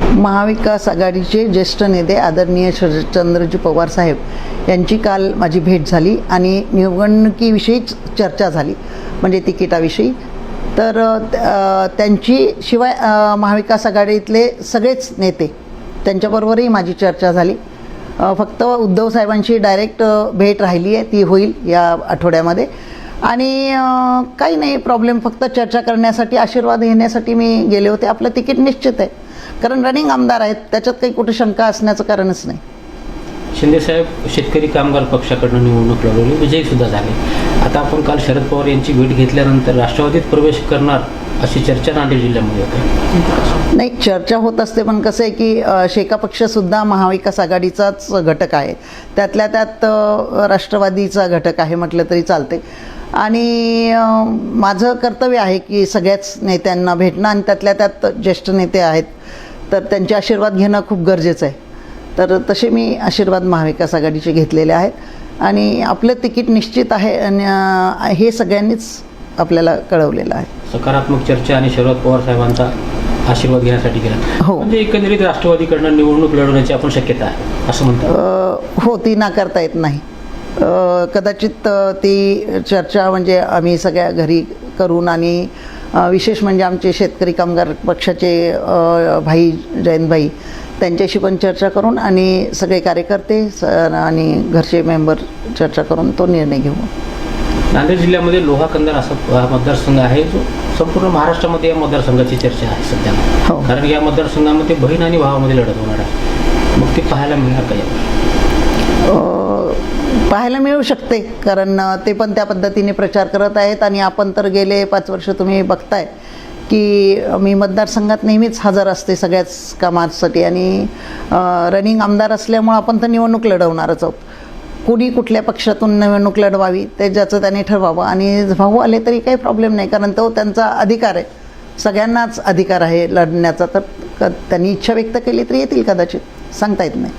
महाविकास आघाडीचे ज्येष्ठ नेते आदरणीय शरदचंद्रजी पवार साहेब यांची काल माझी भेट झाली आणि निवडणुकीविषयीच चर्चा झाली म्हणजे तिकिटाविषयी. तर त्यांची शिवाय महाविकास आघाडीतले सगळेच नेते त्यांच्याबरोबरही माझी चर्चा झाली. फक्त उद्धव साहेबांची डायरेक्ट भेट राहिली आहे ती होईल या आठवड्यामध्ये. आणि काही नाही प्रॉब्लेम फक्त चर्चा करण्यासाठी आशीर्वाद घेण्यासाठी मी गेले होते. आपलं तिकीट निश्चित आहे. कारण रनिंग आमदार आहेत त्याच्यात काही कुठे शंका असण्याचं कारणच नाही. शिंदेसाहेब शेतकरी कामगार पक्षाकडनं निवडणूक लढवली विजयी सुद्धा झाले. आता आपण काल शरद पवार यांची भेट घेतल्यानंतर राष्ट्रवादीत प्रवेश करणार अशी चर्चा नांदेड जिल्ह्यामध्ये होते. नाही चर्चा होत असते पण कसं आहे की शेका पक्षसुद्धा महाविकास आघाडीचाच घटक आहे. त्यातल्या त्यात राष्ट्रवादीचा घटक आहे म्हटलं तरी चालते आणि माझं कर्तव्य आहे की सगळ्याच नेत्यांना भेटणं आणि त्यातल्या त्यात ज्येष्ठ नेते आहेत तर त्यांचे आशीर्वाद घेणं खूप गरजेचं आहे. तर तसे मी आशीर्वाद महाविकास आघाडीचे घेतलेले आहेत आणि आपलं तिकीट निश्चित आहे आणि हे सगळ्यांनीच आपल्याला कळवलेलं आहे. सकारात्मक चर्चा आणि शरद पवार साहेबांचा आशीर्वाद घेण्यासाठी गेला हो. म्हणजे एकंदरीत राष्ट्रवादीकडनं निवडणूक लढवण्याची आपण शक्यता आहे असं म्हणतात. अ, हो ती नाकारता येत नाही. कदाचित ती चर्चा म्हणजे आम्ही सगळ्या घरी करून आणि विशेष म्हणजे आमचे शेतकरी कामगार पक्षाचे भाई जयंतभाई त्यांच्याशी पण चर्चा करून आणि सगळे कार्यकर्ते आणि घरचे मेंबर चर्चा करून तो निर्णय घेऊ. नांदेड जिल्ह्यामध्ये लोहा कंदार असा मतदारसंघ आहे जो संपूर्ण महाराष्ट्रामध्ये या मतदारसंघाची चर्चा आहे सध्या. हो. कारण या मतदारसंघामध्ये बहीण आणि भावामध्ये लढत होणार आहे. मग ती पाहायला मिळणार का पाहायला मिळू शकते. कारण ते पण त्या पद्धतीने प्रचार करत आहेत आणि आपण तर गेले पाच वर्ष तुम्ही बघताय की मी मतदारसंघात नेहमीच हजर असते सगळ्याच कामासाठी आणि रनिंग आमदार असल्यामुळं आपण तर निवडणूक लढवणारच आहोत. कुणी कुठल्या पक्षातून निवडणूक लढवावी ते ज्याचं त्याने ठरवावं आणि भाऊ आले तरी काही प्रॉब्लेम नाही. कारण तो त्यांचा अधिकार आहे. सगळ्यांनाच अधिकार आहे लढण्याचा. तर क- त्यांनी इच्छा व्यक्त केली तरी येतील कदाचित. सांगता येत नाही.